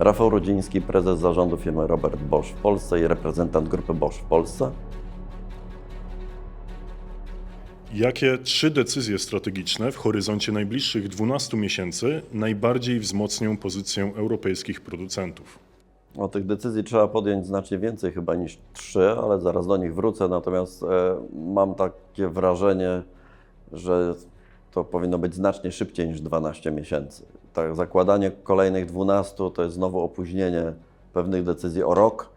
Rafał Rudziński, prezes zarządu firmy Robert Bosch w Polsce i reprezentant grupy Bosch w Polsce. Jakie trzy decyzje strategiczne w horyzoncie najbliższych 12 miesięcy najbardziej wzmocnią pozycję europejskich producentów? O tych decyzji trzeba podjąć znacznie więcej chyba niż trzy, ale zaraz do nich wrócę. Natomiast e, mam takie wrażenie, że to powinno być znacznie szybciej niż 12 miesięcy. Tak, zakładanie kolejnych 12 to jest znowu opóźnienie pewnych decyzji o rok,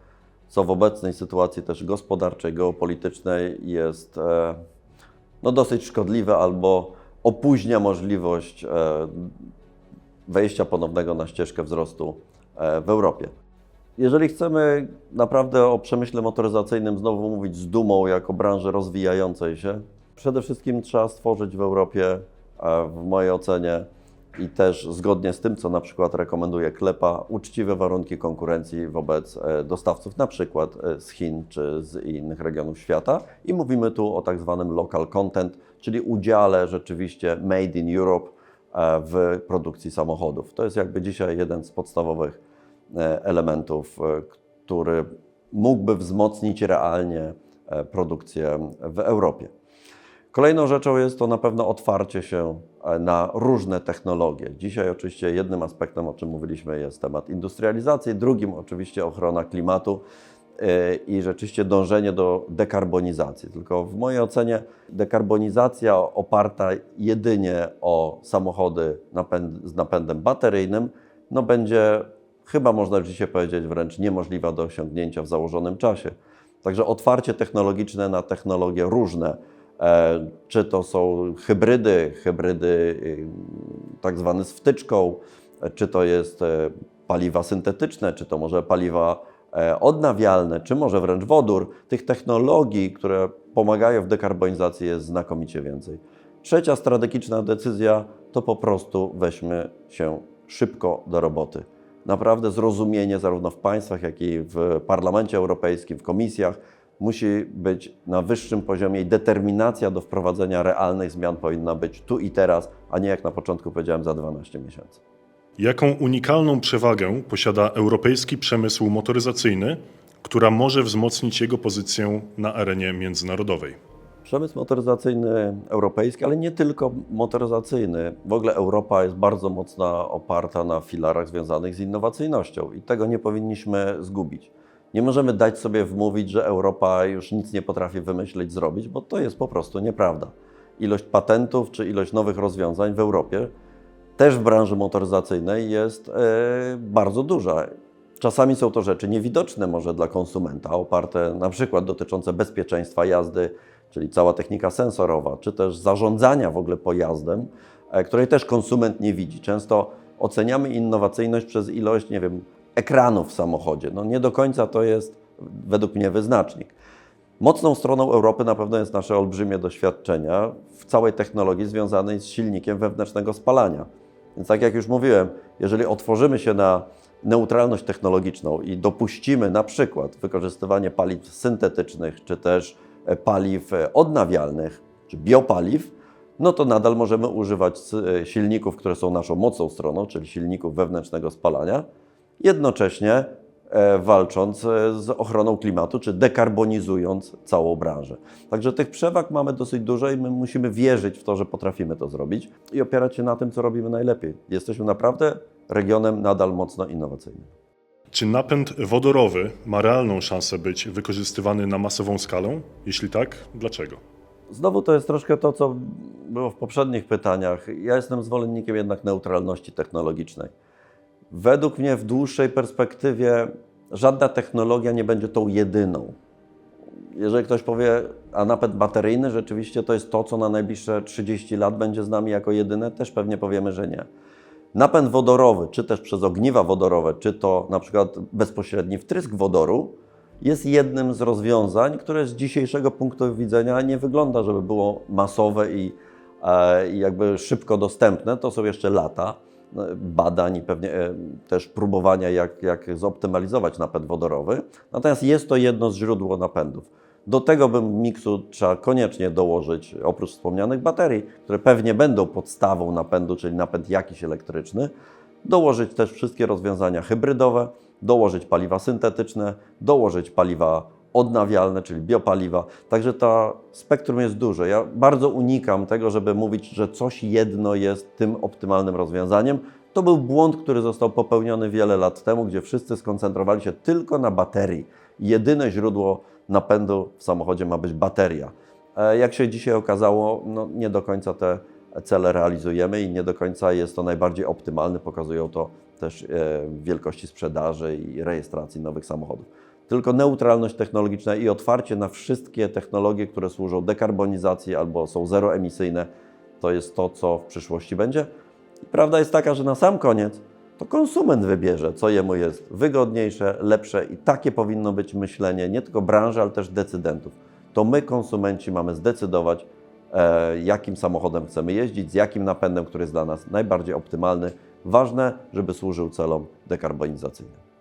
co w obecnej sytuacji też gospodarczej, geopolitycznej jest e, no, dosyć szkodliwe albo opóźnia możliwość e, wejścia ponownego na ścieżkę wzrostu e, w Europie. Jeżeli chcemy naprawdę o przemyśle motoryzacyjnym znowu mówić z dumą jako branży rozwijającej się, przede wszystkim trzeba stworzyć w Europie, w mojej ocenie i też zgodnie z tym, co na przykład rekomenduje Klepa, uczciwe warunki konkurencji wobec e, dostawców, na przykład e, z Chin czy z innych regionów świata. I mówimy tu o tak zwanym local content, czyli udziale rzeczywiście made in Europe e, w produkcji samochodów. To jest jakby dzisiaj jeden z podstawowych elementów, który mógłby wzmocnić realnie produkcję w Europie. Kolejną rzeczą jest to na pewno otwarcie się e, na różne technologie. Dzisiaj oczywiście jednym aspektem, o czym mówiliśmy, jest temat industrializacji, drugim oczywiście ochrona klimatu e, i rzeczywiście dążenie do dekarbonizacji. Tylko w mojej ocenie dekarbonizacja oparta jedynie o samochody z napędem bateryjnym no będzie chyba można dzisiaj powiedzieć wręcz niemożliwa do osiągnięcia w założonym czasie. Także otwarcie technologiczne na technologie różne, czy to są hybrydy, hybrydy y, tak zwane z wtyczką, e, czy to jest e, paliwa syntetyczne, czy to może paliwa e, odnawialne, czy może wręcz wodór. Tych technologii, które pomagają w dekarbonizacji jest znakomicie więcej. Trzecia strategiczna decyzja to po prostu weźmy się szybko do roboty. Naprawdę zrozumienie zarówno w państwach, jak i w Parlamencie Europejskim, w komisjach musi być na wyższym poziomie i determinacja do wprowadzenia realnych zmian powinna być tu i teraz, a nie jak na początku powiedziałem za 12 miesięcy. Jaką unikalną przewagę posiada europejski przemysł motoryzacyjny, która może wzmocnić jego pozycję na arenie międzynarodowej? Przemysł motoryzacyjny europejski, ale nie tylko motoryzacyjny. W ogóle Europa jest bardzo mocno oparta na filarach związanych z innowacyjnością i tego nie powinniśmy zgubić. Nie możemy dać sobie wmówić, że Europa już nic nie potrafi wymyślić, zrobić, bo to jest po prostu nieprawda. Ilość patentów czy ilość nowych rozwiązań w Europie, też w branży motoryzacyjnej, jest e, bardzo duża. Czasami są to rzeczy niewidoczne może dla konsumenta, oparte na przykład dotyczące bezpieczeństwa jazdy, czyli cała technika sensorowa, czy też zarządzania w ogóle pojazdem, e, której też konsument nie widzi. Często oceniamy innowacyjność przez ilość, nie wiem, ekranów w samochodzie. No nie do końca to jest według mnie wyznacznik. Mocną stroną Europy na pewno jest nasze olbrzymie doświadczenia w całej technologii związanej z silnikiem wewnętrznego spalania. Więc tak jak już mówiłem, jeżeli otworzymy się na neutralność technologiczną i dopuścimy na przykład wykorzystywanie paliw syntetycznych, czy też e, paliw e, odnawialnych, czy biopaliw, no to nadal możemy używać e, silników, które są naszą mocną stroną, czyli silników wewnętrznego spalania, jednocześnie e, walcząc e, z ochroną klimatu, czy dekarbonizując całą branżę. Także tych przewag mamy dosyć dużo i my musimy wierzyć w to, że potrafimy to zrobić i opierać się na tym, co robimy najlepiej. Jesteśmy naprawdę regionem nadal mocno innowacyjnym. Czy napęd wodorowy ma realną szansę być wykorzystywany na masową skalę? Jeśli tak, dlaczego? Znowu to jest troszkę to, co było w poprzednich pytaniach. Ja jestem zwolennikiem jednak neutralności technologicznej. Według mnie w dłuższej perspektywie żadna technologia nie będzie tą jedyną. Jeżeli ktoś powie, a napęd bateryjny rzeczywiście to jest to, co na najbliższe 30 lat będzie z nami jako jedyne, też pewnie powiemy, że nie. Napęd wodorowy, czy też przez ogniwa wodorowe, czy to na przykład bezpośredni wtrysk wodoru, jest jednym z rozwiązań, które z dzisiejszego punktu widzenia nie wygląda, żeby było masowe i, e, i jakby szybko dostępne. To są jeszcze lata badań i pewnie e, też próbowania, jak, jak zoptymalizować napęd wodorowy. Natomiast jest to jedno z źródeł napędów. Do tego bym miksu trzeba koniecznie dołożyć, oprócz wspomnianych baterii, które pewnie będą podstawą napędu, czyli napęd jakiś elektryczny, dołożyć też wszystkie rozwiązania hybrydowe, dołożyć paliwa syntetyczne, dołożyć paliwa odnawialne, czyli biopaliwa. Także to spektrum jest duże. Ja bardzo unikam tego, żeby mówić, że coś jedno jest tym optymalnym rozwiązaniem. To był błąd, który został popełniony wiele lat temu, gdzie wszyscy skoncentrowali się tylko na baterii. Jedyne źródło napędu w samochodzie ma być bateria. E, Jak się dzisiaj okazało, no nie do końca te cele realizujemy i nie do końca jest to najbardziej optymalny. Pokazują to też e, wielkości sprzedaży i rejestracji nowych samochodów. Tylko neutralność technologiczna i otwarcie na wszystkie technologie, które służą dekarbonizacji albo są zeroemisyjne, to jest to, co w przyszłości będzie. I prawda jest taka, że na sam koniec to konsument wybierze, co jemu jest wygodniejsze, lepsze i takie powinno być myślenie nie tylko branży, ale też decydentów. To my, konsumenci, mamy zdecydować, e, jakim samochodem chcemy jeździć, z jakim napędem, który jest dla nas najbardziej optymalny. Ważne, żeby służył celom dekarbonizacyjnym.